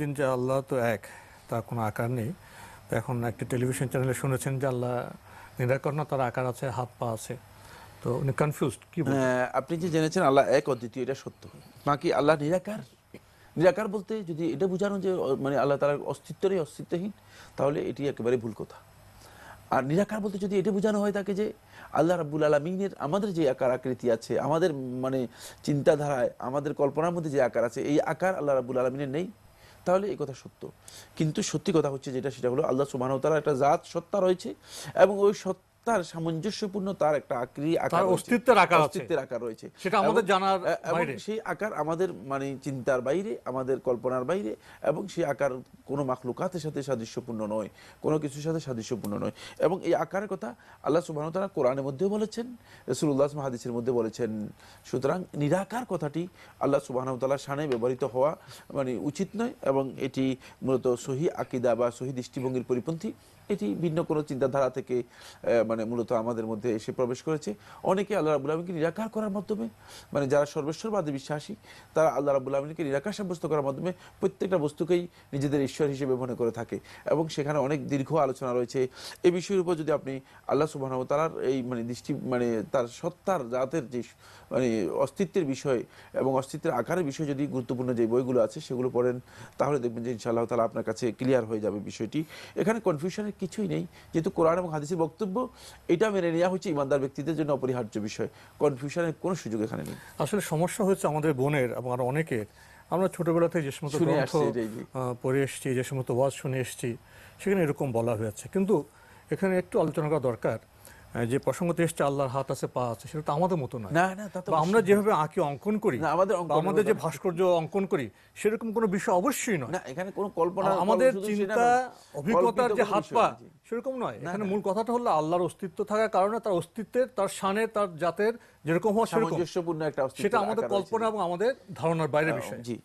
দিন যে আল্লাহ তো এক, তার কোনো আকার নেই। এখন একটি টেলিভিশন চ্যানেলে শুনেছেন যে আল্লাহ নিরাকর না, তার আকার আছে, হাত, পা আছে। তো উনি কনফিউজড কি আপনি যে জেনেছেন আল্লাহ এক অদ্বিতীয় এটা সত্য। বাকি আল্লাহ নিরাকার। নিরাকার বলতে যদি এটা বোঝানো যে মানে আল্লাহ তার অস্তিত্বরই অস্তিত্বহীন, তাহলে এটি একেবারে ভুল কথা। আর নিরাকার বলতে যদি এটা বোঝানো হয় তাকে যে, আল্লাহ রাব্বুল আলমিনের আমাদের যে আকার আকৃতি আছে, আমাদের মানে চিন্তাধারায়, আমাদের কল্পনার মধ্যে যে আকার আছে, এই আকার আল্লাহ রাব্বুল আলমিনের নেই। তাহলে এই কথা সত্য। কিন্তু সত্যি কথা হচ্ছে যেটা, সেটা হলো আল্লাহ সুবাহ তার একটা জাত সত্তা রয়েছে এবং ওই সত্তার সামঞ্জস্যপূর্ণ তার একটা আকৃতি আকার অস্তিত্বের আকার অস্তিত্বের আকার রয়েছে। সেটা আমাদের জানার বাইরে। সেই আকার আমাদের মানে চিন্তার বাইরে আমাদের কল্পনার বাইরে এবং সেই আকার কোনো মাখলুকাতের সাথে সাদৃশ্যপূর্ণ নয় কোনো কিছুর সাথে সাদৃশ্যপূর্ণ নয়। এবং এই আকারের কথা আল্লাহ সুবাহ তারা কোরআনের মধ্যেও বলেছেন রসুল্লাহ হাদিসের মধ্যে বলেছেন সুতরাং নিরাকার কথাটি আল্লাহ সুবাহ তাল্লাহ সানে ব্যবহৃত হওয়া মানে উচিত নয় এবং এটি মূলত সহি আকিদা বা সহি দৃষ্টিভঙ্গির পরিপন্থী। এটি ভিন্ন কোনো চিন্তাধারা থেকে আহ, মানে মূলত আমাদের মধ্যে এসে প্রবেশ করেছে। অনেকে আল্লাহ রাবুল আলমীকে নিরাকার করার মাধ্যমে মানে যারা সর্বেশ্বরবাদী বিশ্বাসী, তারা আল্লাহ রাবুল আলমীকে নিরাকার সাব্যস্ত করার মাধ্যমে প্রত্যেকটা বস্তুকেই নিজেদের ঈশ্বর হিসেবে মনে করে থাকে। এবং সেখানে অনেক দীর্ঘ আলোচনা রয়েছে। এই বিষয়ের উপর যদি আপনি আল্লাহ সুবাহ তালার এই মানে দৃষ্টি মানে তার সত্তার, জাতের যে মানে অস্তিত্বের বিষয় এবং অস্তিত্বের আকারের বিষয় যদি গুরুত্বপূর্ণ যে বইগুলো আছে সেগুলো পড়েন, তাহলে দেখবেন যে ইনশাআল্লাহ তালা আপনার কাছে ক্লিয়ার হয়ে যাবে বিষয়টি। এখানে কনফিউশনের কিছুই নেই। যেহেতু কোরআন এবং হাদিসের বক্তব্য এটা মেনে নেওয়া হচ্ছে ইমানদার ব্যক্তিদের জন্য অপরিহার্য বিষয়। কনফিউশনের কোন সুযোগ এখানে নেই। আসলে সমস্যা হচ্ছে আমাদের বোনের এবং আরও অনেকের। আমরা ছোটবেলা থেকে যে সমস্ত গ্রন্থ পড়ে এসেছি যে সমস্ত ওয়াজ শুনে এসেছি সেখানে এরকম বলা হয়েছে। কিন্তু এখানে একটু আলোচনা করা দরকার। যে প্রসঙ্গতে এসছে আল্লাহর হাত আছে পা আছে সেটা তো আমাদের মতো নয়। না না বা আমরা যেভাবে আঁকি অঙ্কন করি আমাদের আমাদের যে ভাস্কর্য অঙ্কন করি সেরকম কোনো বিষয় অবশ্যই নয়। না এখানে কোনো কল্পনা আমাদের চিন্তা অভিজ্ঞতার যে হাত পা সেরকম নয়। এখানে মূল কথাটা হলো আল্লাহর অস্তিত্ব থাকার কারণে তার অস্তিত্বের তার শানে তার জাতের যেরকম হওয়া সেরকম। একটা সেটা আমাদের কল্পনা এবং আমাদের ধারণার বাইরে বিষয়। জি।